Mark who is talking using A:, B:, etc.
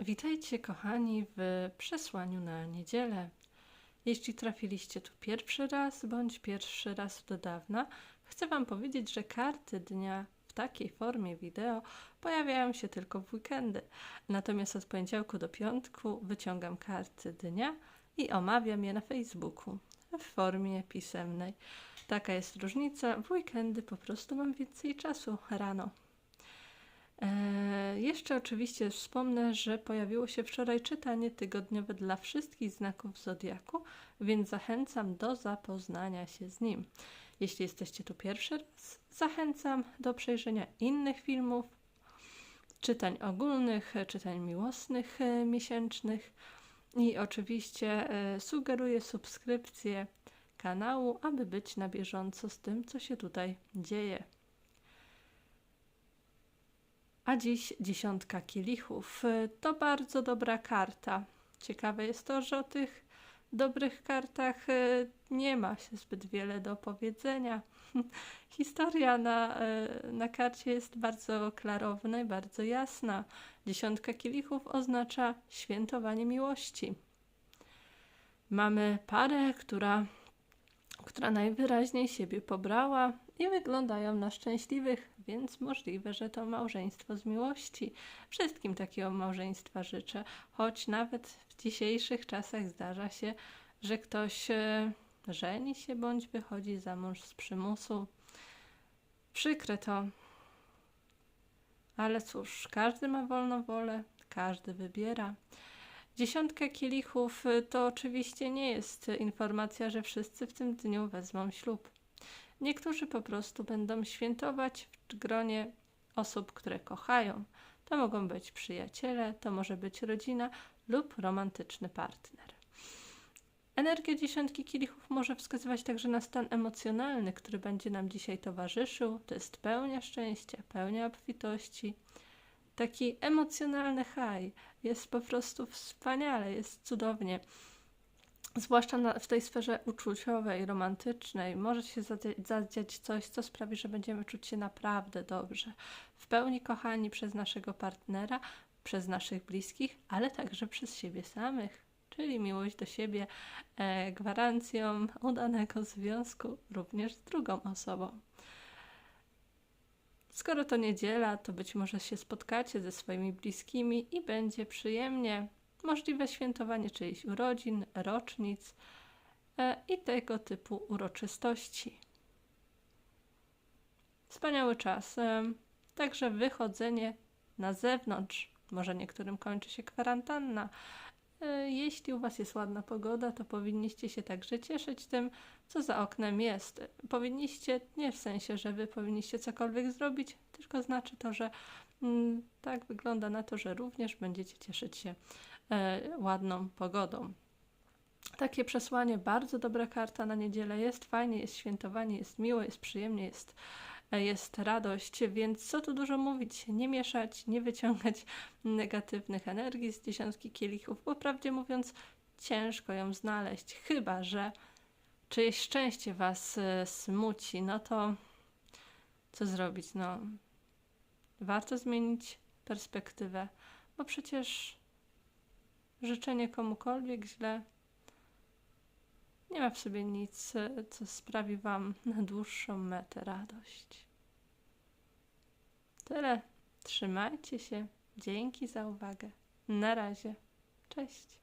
A: Witajcie, kochani, w przesłaniu na niedzielę. Jeśli trafiliście tu pierwszy raz bądź pierwszy raz od dawna, chcę Wam powiedzieć, że karty dnia w takiej formie wideo pojawiają się tylko w weekendy. Natomiast od poniedziałku do piątku wyciągam karty dnia i omawiam je na Facebooku w formie pisemnej. Taka jest różnica. W weekendy po prostu mam więcej czasu rano. E, jeszcze oczywiście wspomnę, że pojawiło się wczoraj czytanie tygodniowe dla wszystkich znaków zodiaku, więc zachęcam do zapoznania się z nim. Jeśli jesteście tu pierwszy raz, zachęcam do przejrzenia innych filmów, czytań ogólnych, czytań miłosnych e, miesięcznych i oczywiście e, sugeruję subskrypcję kanału, aby być na bieżąco z tym, co się tutaj dzieje. A dziś dziesiątka kielichów. To bardzo dobra karta. Ciekawe jest to, że o tych dobrych kartach e, nie ma się zbyt wiele do powiedzenia. Historia na, e, na karcie jest bardzo klarowna i bardzo jasna. Dziesiątka kielichów oznacza świętowanie miłości. Mamy parę, która, która najwyraźniej siebie pobrała i wyglądają na szczęśliwych, więc możliwe, że to małżeństwo z miłości. Wszystkim takiego małżeństwa życzę, choć nawet w dzisiejszych czasach zdarza się, że ktoś e, żeni się bądź wychodzi za mąż z przymusu. Przykre to. Ale cóż, każdy ma wolną wolę, każdy wybiera. Dziesiątka kielichów e, to oczywiście nie jest informacja, że wszyscy w tym dniu wezmą ślub. Niektórzy po prostu będą świętować w gronie osób, które kochają. To mogą być przyjaciele, to może być rodzina lub romantyczny partner. Energia dziesiątki kielichów może wskazywać także na stan emocjonalny, który będzie nam dzisiaj towarzyszył. To jest pełnia szczęścia, pełnia obfitości. Taki emocjonalny haj jest po prostu wspaniale, jest cudownie zwłaszcza na, w tej sferze uczuciowej, romantycznej, może się zadziać coś, co sprawi, że będziemy czuć się naprawdę dobrze, w pełni kochani przez naszego partnera, przez naszych bliskich, ale także przez siebie samych. Czyli miłość do siebie e, gwarancją udanego związku również z drugą osobą. Skoro to niedziela, to być może się spotkacie ze swoimi bliskimi i będzie przyjemnie możliwe świętowanie czyichś urodzin, rocznic e, i tego typu uroczystości. Wspaniały czas. E, także wychodzenie na zewnątrz. Może niektórym kończy się kwarantanna. E, jeśli u Was jest ładna pogoda, to powinniście się także cieszyć tym, co za oknem jest. Powinniście, nie w sensie, że Wy powinniście cokolwiek zrobić, tylko znaczy to, że mm, tak wygląda na to, że również będziecie cieszyć się e, ładną pogodą. Takie przesłanie, bardzo dobra karta na niedzielę. Jest fajnie, jest świętowanie, jest miło, jest przyjemnie, jest, jest radość, więc co tu dużo mówić, nie mieszać, nie wyciągać negatywnych energii z dziesiątki kielichów, bo prawdzie mówiąc, ciężko ją znaleźć, chyba że czyjeś szczęście was e, smuci, no to co zrobić? No, warto zmienić perspektywę, bo przecież życzenie komukolwiek źle nie ma w sobie nic, co sprawi Wam na dłuższą metę radość. Tyle. Trzymajcie się. Dzięki za uwagę. Na razie. Cześć.